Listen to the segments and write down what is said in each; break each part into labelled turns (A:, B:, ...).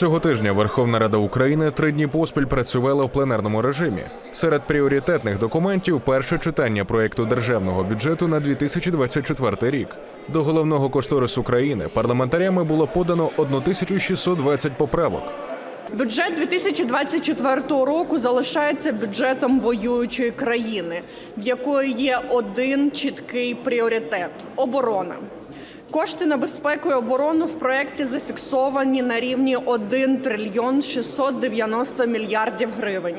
A: Цього тижня Верховна Рада України три дні поспіль працювала в пленарному режимі. Серед пріоритетних документів перше читання проекту державного бюджету на 2024 рік. До головного кошторису країни парламентарями було подано 1620 поправок.
B: Бюджет 2024 року залишається бюджетом воюючої країни, в якої є один чіткий пріоритет оборона. Кошти на безпеку і оборону в проєкті зафіксовані на рівні 1 трильйон 690 мільярдів гривень.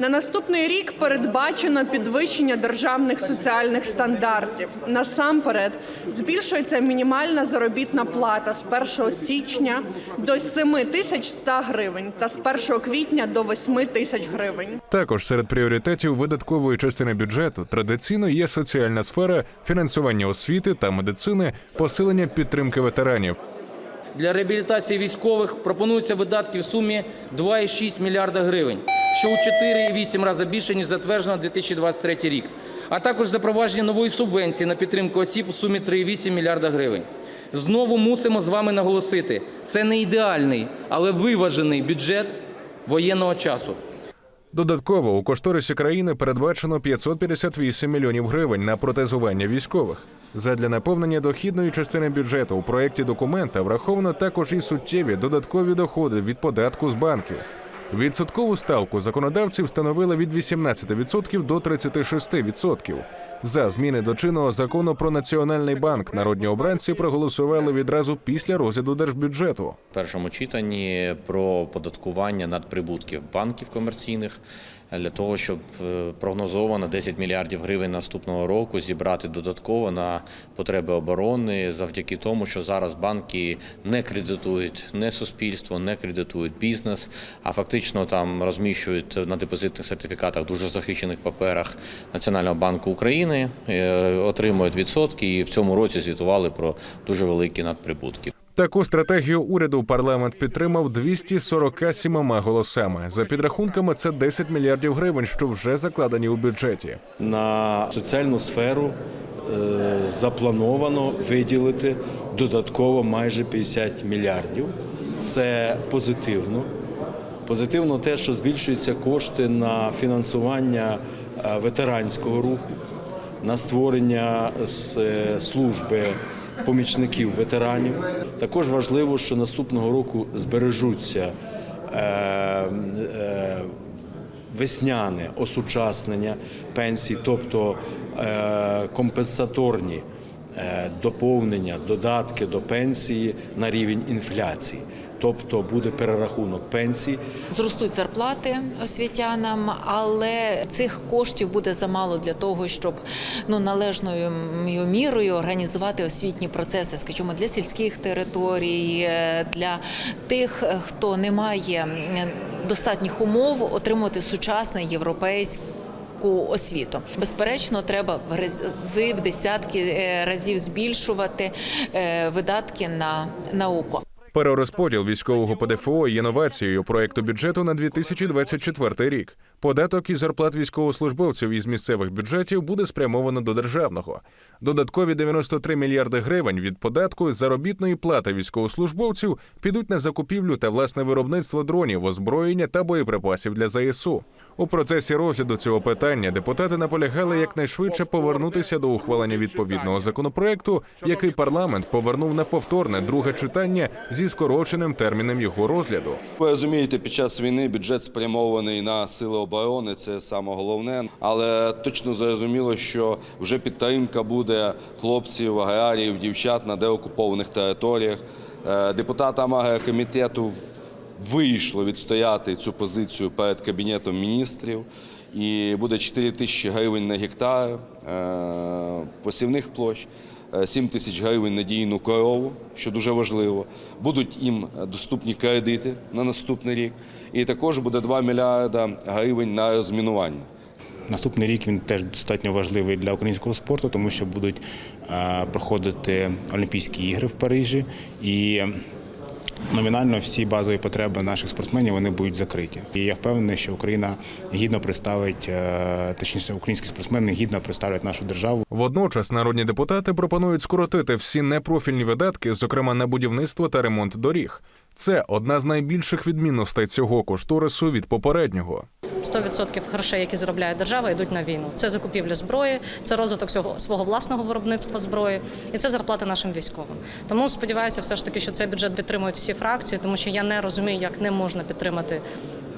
B: На наступний рік передбачено підвищення державних соціальних стандартів. Насамперед збільшується мінімальна заробітна плата з 1 січня до 7 тисяч 100 гривень та з 1 квітня до 8 тисяч гривень.
A: Також серед пріоритетів видаткової частини бюджету традиційно є соціальна сфера, фінансування освіти та медицини, посилення підтримки ветеранів.
C: Для реабілітації військових пропонуються видатки в сумі 2,6 мільярда гривень, що у 4,8 рази більше, ніж затверджено на 2023 рік. А також запровадження нової субвенції на підтримку осіб у сумі 3,8 мільярда гривень. Знову мусимо з вами наголосити, це не ідеальний, але виважений бюджет воєнного часу.
A: Додатково у кошторисі країни передбачено 558 мільйонів гривень на протезування військових. Задля наповнення дохідної частини бюджету у проєкті документа враховано також і суттєві додаткові доходи від податку з банків. Відсоткову ставку законодавці встановили від 18% до 36%. За зміни до чинного закону про національний банк народні обранці проголосували відразу після розгляду держбюджету.
D: в першому читанні про податкування надприбутків банків комерційних для того, щоб е, прогнозовано 10 мільярдів гривень наступного року зібрати додатково на потреби оборони, завдяки тому, що зараз банки не кредитують не суспільство, не кредитують бізнес, а фактично там розміщують на депозитних сертифікатах дуже захищених паперах Національного банку України, е, отримують відсотки і в цьому році звітували про дуже великі надприбутки.
A: Таку стратегію уряду парламент підтримав 247 голосами. За підрахунками, це 10 мільярдів гривень, що вже закладені у бюджеті.
E: На соціальну сферу е, заплановано виділити додатково майже 50 мільярдів. Це позитивно. Позитивно те, що збільшуються кошти на фінансування е, ветеранського руху, на створення е, служби помічників ветеранів. Також важливо, що наступного року збережуться е, е, весняне осучаснення пенсій, тобто е, компенсаторні доповнення, додатки до пенсії на рівень інфляції. Тобто буде перерахунок пенсій
F: Зростуть зарплати освітянам, але цих коштів буде замало для того, щоб ну належною мірою організувати освітні процеси, скажімо, для сільських територій, е, для тих, е, хто не має достатніх умов отримувати сучасне європейське. Освіту безперечно, треба в рази в десятки е, разів збільшувати видатки на науку.
A: Перерозподіл військового ПДФО є новацією проекту бюджету на 2024 рік. Податок і зарплат військовослужбовців із місцевих бюджетів буде спрямовано до державного. Додаткові 93 мільярди гривень від податку з заробітної плати військовослужбовців підуть на закупівлю та власне виробництво дронів, озброєння та боєприпасів для ЗСУ. У процесі розгляду цього питання депутати наполягали якнайшвидше повернутися до ухвалення відповідного законопроекту, який парламент повернув на повторне друге читання зі скороченим терміном його розгляду.
G: Ви розумієте, під час війни бюджет спрямований на сили оборони, це саме головне. Але точно зрозуміло, що вже підтримка буде хлопців, аграріїв, дівчат на деокупованих територіях. Е, Депутатам агрокомітету вийшло відстояти цю позицію перед кабінетом міністрів. І буде 4 тисячі гривень на гектар е, посівних площ. 7 тисяч гривень на дійну корову, що дуже важливо. Будуть їм доступні кредити на наступний рік. І також буде 2 мільярда гривень на розмінування.
H: Наступний рік він теж достатньо важливий для українського спорту, тому що будуть е, проходити Олімпійські ігри в Парижі, і номінально всі базові потреби наших спортсменів вони будуть закриті. І я впевнений, що Україна гідно представить, е, точніше, українські спортсмени гідно представлять нашу державу.
A: Водночас народні депутати пропонують скоротити всі непрофільні видатки, зокрема на будівництво та ремонт доріг. Це одна з найбільших відмінностей цього кошторису від попереднього.
I: 100% грошей, які заробляє держава, йдуть на війну. Це закупівля зброї, це розвиток свого, власного виробництва зброї і це зарплата нашим військовим. Тому сподіваюся, все ж таки, що цей бюджет підтримують всі фракції, тому що я не розумію, як не можна підтримати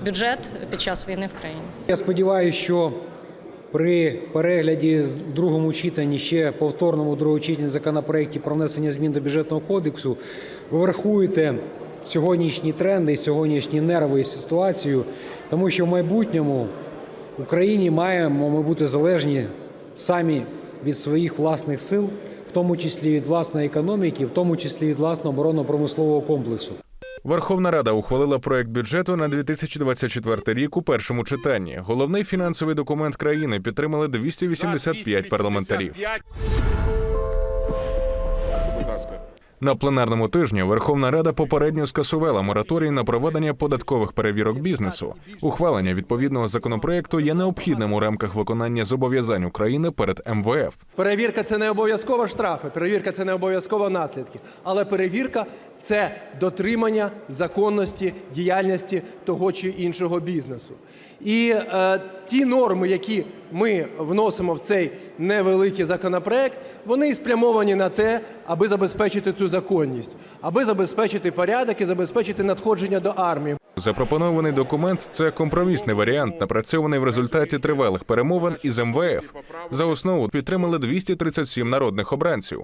I: бюджет під час війни в країні.
J: Я сподіваюся, що при перегляді в другому читанні ще повторному другому читанні законопроекті про внесення змін до бюджетного кодексу ви врахуєте сьогоднішні тренди, сьогоднішні нерви і ситуацію, тому що в майбутньому Україні маємо ми бути залежні самі від своїх власних сил, в тому числі від власної економіки, в тому числі від власного оборонно-промислового комплексу.
A: Верховна Рада ухвалила проект бюджету на 2024 рік у першому читанні. Головний фінансовий документ країни підтримали 285 парламентарів. На пленарному тижні Верховна Рада попередньо скасувала мораторій на проведення податкових перевірок бізнесу. Ухвалення відповідного законопроекту є необхідним у рамках виконання зобов'язань України перед МВФ.
K: Перевірка це не обов'язково штрафи, перевірка це не обов'язково наслідки. Але перевірка це дотримання законності діяльності того чи іншого бізнесу. І е, ті норми, які ми вносимо в цей невеликий законопроект, вони спрямовані на те, аби забезпечити цю законність, аби забезпечити порядок і забезпечити надходження до армії.
A: Запропонований документ це компромісний варіант, напрацьований в результаті тривалих перемовин із МВФ. За основу підтримали 237 народних обранців.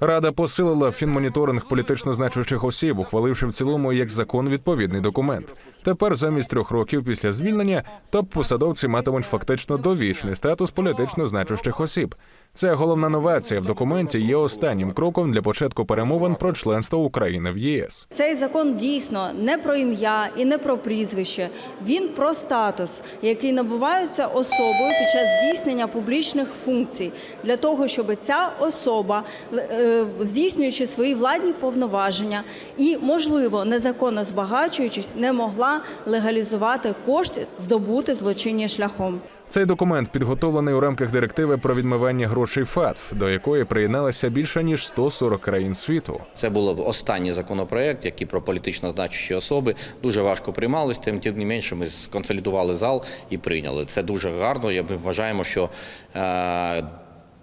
A: Рада посилила фінмоніторинг політично значущих осіб, ухваливши в цілому як закон відповідний документ. Тепер замість трьох років після звільнення топ-посадовці матимуть фактично довічний статус політично значущих осіб. Це головна новація в документі. Є останнім кроком для початку перемовин про членство України в ЄС.
L: Цей закон дійсно не про ім'я і не про прізвище. Він про статус, який набувається особою під час здійснення публічних функцій, для того, щоб ця особа, е, здійснюючи свої владні повноваження і, можливо, незаконно збагачуючись, не могла легалізувати кошти, здобути злочинні шляхом.
A: Цей документ підготовлений у рамках директиви про відмивання грошей ФАТФ, до якої приєдналося більше ніж 140 країн світу.
D: Це був останній законопроект, який про політично значущі особи дуже важко приймались. Тим тим не менше, ми сконсолідували зал і прийняли. Це дуже гарно. Ми вважаємо, що е,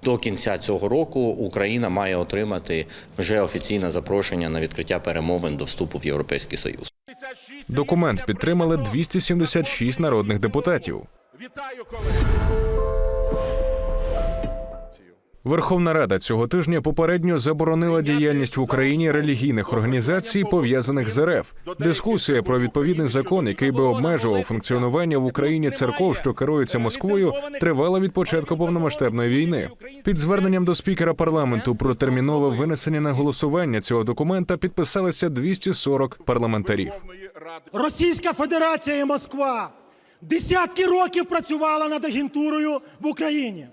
D: до кінця цього року Україна має отримати вже офіційне запрошення на відкриття перемовин до вступу в Європейський Союз.
A: Документ підтримали 276 народних депутатів. Верховна Рада цього тижня попередньо заборонила діяльність в Україні релігійних організацій, пов'язаних з РФ. Дискусія про відповідний закон, який би обмежував функціонування в Україні церков, що керуються Москвою, тривала від початку повномасштабної війни. Під зверненням до спікера парламенту про термінове винесення на голосування цього документа підписалися 240 парламентарів.
M: Російська Федерація і Москва десятки років працювала над агентурою в Україні.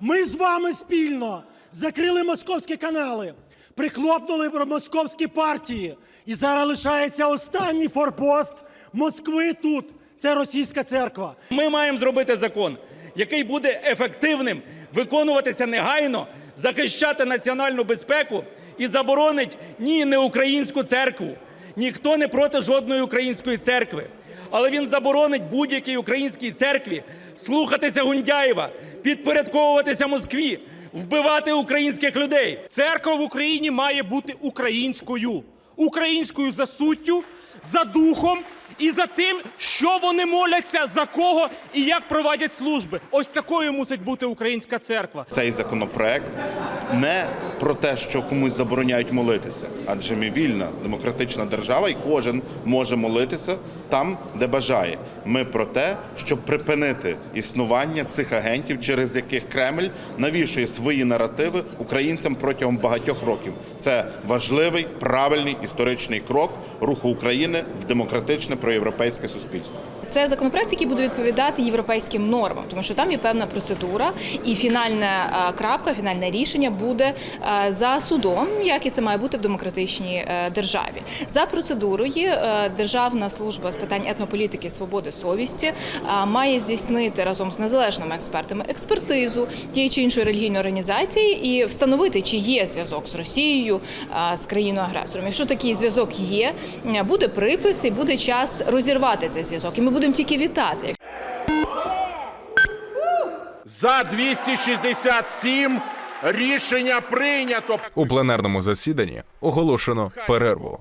M: Ми з вами спільно закрили московські канали, прихлопнули московські партії. І зараз лишається останній форпост Москви тут. Це російська церква.
N: Ми маємо зробити закон, який буде ефективним, виконуватися негайно, захищати національну безпеку і заборонить ні не українську церкву. Ніхто не проти жодної української церкви. Але він заборонить будь-якій українській церкві слухатися Гундяєва, підпорядковуватися Москві, вбивати українських людей.
M: Церква в Україні має бути українською. Українською за суттю, за духом і за тим, що вони моляться, за кого і як проводять служби. Ось такою мусить бути українська церква.
O: Цей законопроект не про те, що комусь забороняють молитися, адже ми вільна демократична держава, і кожен може молитися там, де бажає. Ми про те, щоб припинити існування цих агентів, через яких Кремль навішує свої наративи українцям протягом багатьох років. Це важливий правильний історичний крок руху України в демократичне проєвропейське суспільство.
P: Це законопроект, який буде відповідати європейським нормам, тому що там є певна процедура, і фінальна е, крапка, фінальне рішення буде е, за судом, як і це має бути в демократичній е, державі. За процедурою Державна служба з питань етнополітики, свободи, совісті має здійснити разом з незалежними експертами експертизу тієї чи іншої релігійної організації і встановити, чи є зв'язок з Росією, з країною агресором. Якщо такий зв'язок є, буде припис і буде час розірвати цей зв'язок. І ми будемо тільки вітати.
Q: За 267 рішення прийнято.
A: У пленарному засіданні оголошено перерву.